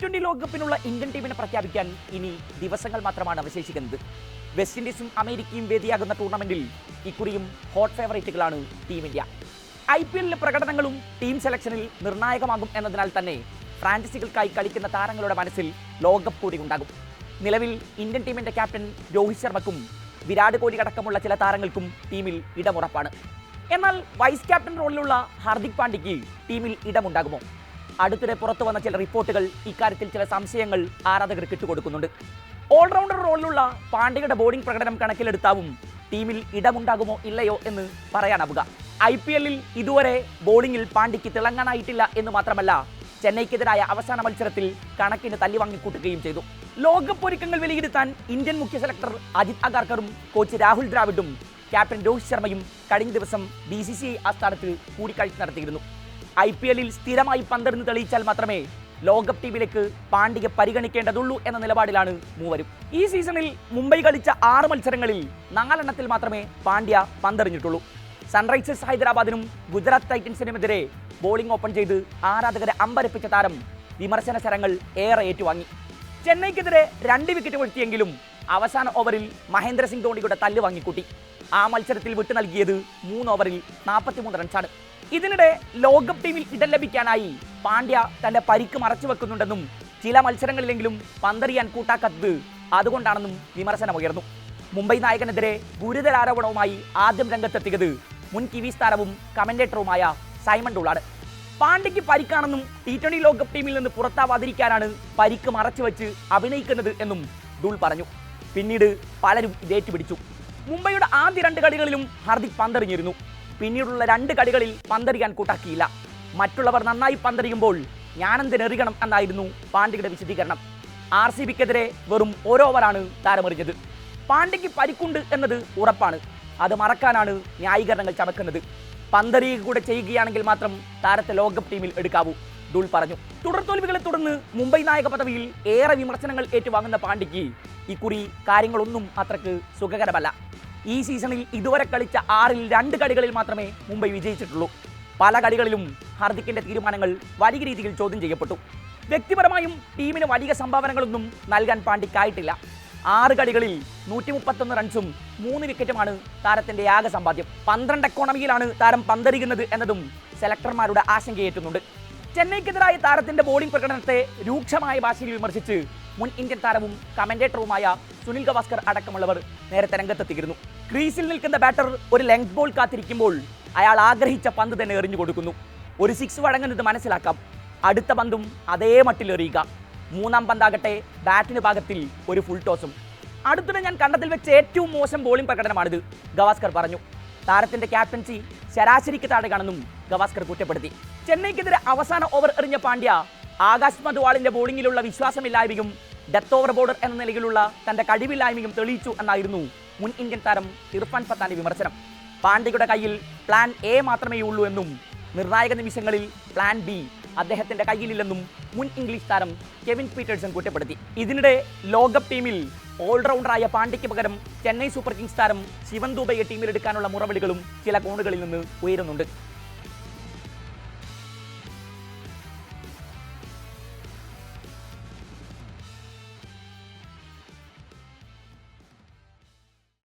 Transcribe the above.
Twenty ലോകകപ്പിനുള്ള Indian ടീമിനെ പ്രഖ്യാപിക്കാൻ ഇനി ദിവസങ്ങൾ മാത്രമാണ് അവശേഷിക്കുന്നത്. വെസ്റ്റ് ഇൻഡീസും അമേരിക്കയും വേദിയാകുന്ന ടൂർണമെന്റിൽ ഇക്കുറിയും ഹോട്ട് ഫേവറേറ്റുകളാണ് ടീം ഇന്ത്യ. ഐ പി എല്ലിലെ പ്രകടനങ്ങളും ടീം സെലക്ഷനിൽ നിർണായകമാകും എന്നതിനാൽ തന്നെ ഫ്രാഞ്ചൈസികൾക്കായി കളിക്കുന്ന താരങ്ങളുടെ മനസ്സിൽ ലോകകപ്പ് കൂടി ഉണ്ടാകും. നിലവിൽ ഇന്ത്യൻ ടീമിന്റെ ക്യാപ്റ്റൻ രോഹിത് ശർമ്മക്കും വിരാട് കോഹ്ലി അടക്കമുള്ള ചില താരങ്ങൾക്കും ടീമിൽ ഇടമുറപ്പാണ്. എന്നാൽ വൈസ് ക്യാപ്റ്റൻ റോളിലുള്ള ഹാർദിക് പാണ്ഡ്യയ്ക്ക് ടീമിൽ ഇടമുണ്ടാകുമോ? അടുത്തിടെ പുറത്തു വന്ന ചില റിപ്പോർട്ടുകൾ ഇക്കാര്യത്തിൽ ചില സംശയങ്ങൾ ആരാധകർക്ക് ഇട്ടുകൊടുക്കുന്നുണ്ട് ഓൾറൗണ്ടർ റോളിലുള്ള പാണ്ഡ്യയുടെ ബോളിംഗ് പ്രകടനം കണക്കിലെടുത്താവും ടീമിൽ ഇടമുണ്ടാകുമോ ഇല്ലയോ എന്ന് പറയാനാവുക. ഐ പി എല്ലിൽ ഇതുവരെ ബോളിംഗിൽ പാണ്ഡ്യയ്ക്ക് തിളങ്ങാനായിട്ടില്ല എന്ന് മാത്രമല്ല ചെന്നൈക്കെതിരായ അവസാന മത്സരത്തിൽ കണക്കിന് തല്ലി വാങ്ങിക്കൂട്ടുകയും ചെയ്തു. ലോകകപ്പ് ഒരുക്കങ്ങൾ വിലയിരുത്താൻ ഇന്ത്യൻ മുഖ്യ സെലക്ടർ അജിത് അഗാർക്കറും കോച്ച് രാഹുൽ ദ്രാവിഡും ക്യാപ്റ്റൻ രോഹിത് ശർമ്മയും കഴിഞ്ഞ ദിവസം ബി സി സി ഐ ആസ്ഥാനത്ത് കൂടിക്കാഴ്ച നടത്തിയിരുന്നു. ഐ പി എല്ലിൽ സ്ഥിരമായി പന്തെടുന്ന് തെളിയിച്ചാൽ മാത്രമേ ലോകകപ്പ് ടീമിലേക്ക് പാണ്ഡ്യയെ പരിഗണിക്കേണ്ടതുള്ളൂ എന്ന നിലപാടിലാണ് മൂവരും. ഈ സീസണിൽ മുംബൈ കളിച്ച ആറ് മത്സരങ്ങളിൽ നാലെണ്ണത്തിൽ മാത്രമേ പാണ്ഡ്യ പന്തെറിഞ്ഞിട്ടുള്ളൂ. സൺറൈസേഴ്സ് ഹൈദരാബാദിനും ഗുജറാത്ത് ടൈറ്റൻസിനുമെതിരെ ബോളിംഗ് ഓപ്പൺ ചെയ്ത് ആരാധകരെ അമ്പരപ്പിച്ച താരം വിമർശന ശരങ്ങൾ ഏറെ ഏറ്റുവാങ്ങി. ചെന്നൈക്കെതിരെ രണ്ട് വിക്കറ്റ് വീഴ്ത്തിയെങ്കിലും അവസാന ഓവറിൽ മഹേന്ദ്ര സിംഗ് ധോണിയുടെ തല്ല് വാങ്ങിക്കൂട്ടി. ആ മത്സരത്തിൽ വിട്ടു നൽകിയത് മൂന്ന് ഓവറിൽ നാൽപ്പത്തിമൂന്ന് റൺസാണ്. ഇതിനിടെ ലോകകപ്പ് ടീമിൽ ഇടം ലഭിക്കാനായി പാണ്ഡ്യ തന്റെ പരിക്ക് മറച്ചു വെക്കുന്നുണ്ടെന്നും ചില മത്സരങ്ങളിലെങ്കിലും പന്തറിയാൻ കൂട്ടാക്കത്ത്. അതുകൊണ്ടാണെന്നും വിമർശനമുയർന്നു മുംബൈ നായകനെതിരെ ഗുരുതര ആരോപണവുമായി ആദ്യം രംഗത്തെത്തിയത് മുൻ കിവീസ് താരവും കമന്റേറ്ററുമായ സൈമൺ ഡൂളാണ്. പാണ്ഡ്യയ്ക്ക് പരിക്കാണെന്നും ടി ട്വന്റി ലോകകപ്പ് ടീമിൽ നിന്ന് പുറത്താവാതിരിക്കാനാണ് പരിക്ക് മറച്ചു വെച്ച് അഭിനയിക്കുന്നത് എന്നും ഡൂൾ പറഞ്ഞു. പിന്നീട് പലരും ഇതേറ്റുപിടിച്ചു. മുംബൈയുടെ ആദ്യ രണ്ട് കളികളിലും ഹാർദിക് പന്തെറിഞ്ഞിരുന്നു. പിന്നീടുള്ള രണ്ട് കളികളിൽ പന്തറിയാൻ കൂട്ടാക്കിയില്ല. മറ്റുള്ളവർ നന്നായി പന്തറിയുമ്പോൾ ഞാനെന്തിനെറിയണം എന്നായിരുന്നു പാണ്ഡ്യയുടെ വിശദീകരണം. ആർ സി ബിക്കെതിരെ വെറും ഒരു ഓവറാണ് താരമെറിഞ്ഞത്. പാണ്ഡ്യയ്ക്ക് പരിക്കുണ്ട് എന്നത് ഉറപ്പാണ്. അത് മറക്കാനാണ് ന്യായീകരണങ്ങൾ ചമക്കുന്നത്. പന്തറിയുക കൂടെ ചെയ്യുകയാണെങ്കിൽ മാത്രം താരത്തെ ലോകകപ്പ് ടീമിൽ എടുക്കാവൂ. ദുൾ പറഞ്ഞു. തുടർ തോൽവികളെ തുടർന്ന് മുംബൈ നായക പദവിയിൽ ഏറെ വിമർശനങ്ങൾ ഏറ്റുവാങ്ങുന്ന പാണ്ഡ്യയ്ക്ക് ഇക്കുറി കാര്യങ്ങളൊന്നും അത്രയ്ക്ക് സുഖകരമല്ല. ഈ സീസണിൽ ഇതുവരെ കളിച്ച ആറിൽ രണ്ട് കളികളിൽ മാത്രമേ മുംബൈ വിജയിച്ചിട്ടുള്ളൂ. പല കളികളിലും ഹാർദിക്കിന്റെ തീരുമാനങ്ങൾ വലിയ രീതിയിൽ ചോദ്യം ചെയ്യപ്പെട്ടു. വ്യക്തിപരമായും ടീമിന് വലിയ സംഭാവനകളൊന്നും നൽകാൻ പാണ്ഡിക്കായിട്ടില്ല ആറ് കളികളിൽ നൂറ്റി മുപ്പത്തൊന്ന് റൺസും മൂന്ന് വിക്കറ്റുമാണ് താരത്തിന്റെ ആകെ സമ്പാദ്യം. പന്ത്രണ്ട് എക്കോണമിയിലാണ് താരം പന്തരിക്കുന്നത് എന്നതും സെലക്ടർമാരുടെ ആശങ്കയേറ്റുന്നുണ്ട് ചെന്നൈക്കെതിരായ താരത്തിന്റെ ബോളിംഗ് പ്രകടനത്തെ രൂക്ഷമായ ഭാഷയിൽ വിമർശിച്ച് മുൻ ഇന്ത്യൻ താരവും കമന്റേറ്ററുമായ സുനിൽ ഗവാസ്കർ അടക്കമുള്ളവർ നേരത്തെ രംഗത്തെത്തിയിരുന്നു. ക്രീസിൽ നിൽക്കുന്ന ബാറ്റർ ഒരു ലെങ്ത് ബോൾ കാത്തിരിക്കുമ്പോൾ അയാൾ ആഗ്രഹിച്ച പന്ത് തന്നെ എറിഞ്ഞു കൊടുക്കുന്നു. ഒരു സിക്സ് വഴങ്ങുന്നത് മനസ്സിലാക്കാം. അടുത്ത പന്തും അതേ മട്ടിൽ എറിയുക. മൂന്നാം പന്താകട്ടെ ബാറ്റിന് പാകത്തിൽ ഒരു ഫുൾ ടോസും അടുത്തിടെ ഞാൻ കണ്ടതിൽ വെച്ച് ഏറ്റവും മോശം ബോളിംഗ് പ്രകടനമാണിത് ഗവാസ്കർ പറഞ്ഞു. താരത്തിന്റെ ക്യാപ്റ്റൻസി ശരാശരിക്ക് താഴെയാണെന്നും ഗവാസ്കർ കുറ്റപ്പെടുത്തി. ചെന്നൈക്കെതിരെ അവസാന ഓവർ എറിഞ്ഞ പാണ്ഡ്യ ആകാശ് മധുവാളിന്റെ ബോളിംഗിലുള്ള വിശ്വാസമില്ലായ്മയും ഡെത്ത് ഓവർ ബോർഡർ എന്ന നിലയിലുള്ള തന്റെ കഴിവില്ലായ്മയും തെളിയിച്ചു എന്നായിരുന്നു മുൻ ഇന്ത്യൻ താരം ഇർഫാൻ പത്താന്റെ വിമർശനം. പാണ്ഡ്യയുടെ കയ്യിൽ പ്ലാൻ എ മാത്രമേ ഉള്ളൂ എന്നും നിർണായക നിമിഷങ്ങളിൽ പ്ലാൻ ബി അദ്ദേഹത്തിന്റെ കയ്യിലില്ലെന്നും മുൻ ഇംഗ്ലീഷ് താരം കെവിൻ പീറ്റേഴ്സൺ കുറ്റപ്പെടുത്തി. ഇതിനിടെ ലോകകപ്പ് ടീമിൽ ഓൾറൗണ്ടറായ പാണ്ഡ്യയ്ക്ക് പകരം ചെന്നൈ സൂപ്പർ കിങ്സ് താരം ശിവൻ ദുബൈയെ ടീമിലെടുക്കാനുള്ള മുറവിളികളും ചില കോണുകളിൽ നിന്ന് ഉയരുന്നുണ്ട്.